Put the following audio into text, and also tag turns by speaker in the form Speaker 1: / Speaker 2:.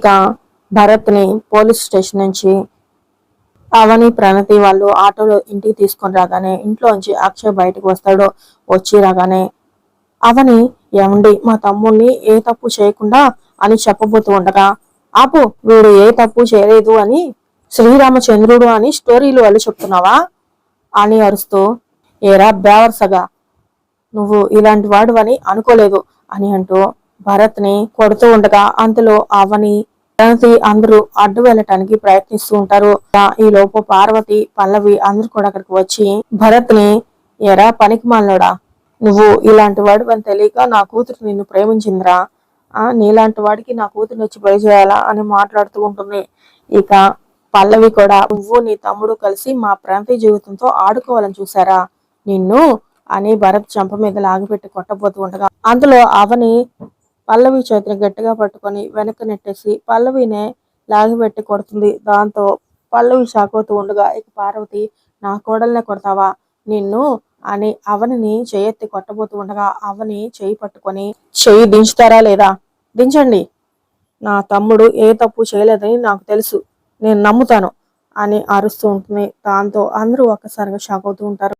Speaker 1: ఇక భరత్ని police station నుంచి అవని ప్రణతి వాళ్ళు ఆటోలో ఇంటికి తీసుకొని రాగానే ఇంట్లోంచి అక్షయ్ బయటకు వస్తాడు వచ్చి రాగానే అవని ఏమండి? మా తమ్ముడిని ఏ తప్పు చేయకుండా అని చెప్పబోతూ ఉండగా ఆపు వీడు ఏ తప్పు చేయలేదు అని శ్రీరామచంద్రుడు అని స్టోరీలు వాళ్ళు చెప్తున్నావా? అని అరుస్తూ ఏరా బేవర్సగా నువ్వు ఇలాంటి వాడు అని అనుకోలేదు అని అంటూ భరత్ని కొడుతూ ఉండగా అంతలో అవని ప్రణతి అందరూ అడ్డు వెళ్ళటానికి ప్రయత్నిస్తూ ఉంటారు. ఈ లోపు పార్వతి పల్లవి అందరూ కూడా అక్కడికి వచ్చి భరత్ని ఎరా పనికి మాలినోడా? నువ్వు ఇలాంటి వాడు అని తెలియక నా కూతురు నిన్ను ప్రేమించిందిరా? ఆ నీలాంటి వాడికి నా కూతురు వచ్చి పని చేయాలా? అని మాట్లాడుతూ ఉంటుంది. ఇక పల్లవి కూడా నువ్వు నీ తమ్ముడు కలిసి మా ప్రాంతీయ జీవితంతో ఆడుకోవాలని చూసారా? నిన్ను అని భరత్ చంప మీద లాగిపెట్టి కొట్టబోతూ ఉండగా అందులో అవని పల్లవి చేతిని గట్టిగా పట్టుకొని వెనక్కి నెట్టేసి పల్లవినే లాగిపెట్టి కొడుతుంది. దాంతో పల్లవి షాక్ అవుతూ ఉండగా ఇక పార్వతి నా కోడల్నే కొడతావా? నిన్ను అని అవనిని చేయెత్తి కొట్టబోతూ ఉండగా అవని చేయి పట్టుకొని చెయ్యి దించుతారా లేదా? దించండి. నా తమ్ముడు ఏ తప్పు చేయలేదని నాకు తెలుసు. నేను నమ్ముతాను అని అరుస్తూ ఉంటుంది. దాంతో అందరూ ఒక్కసారిగా షాక్ అవుతూ ఉంటారు.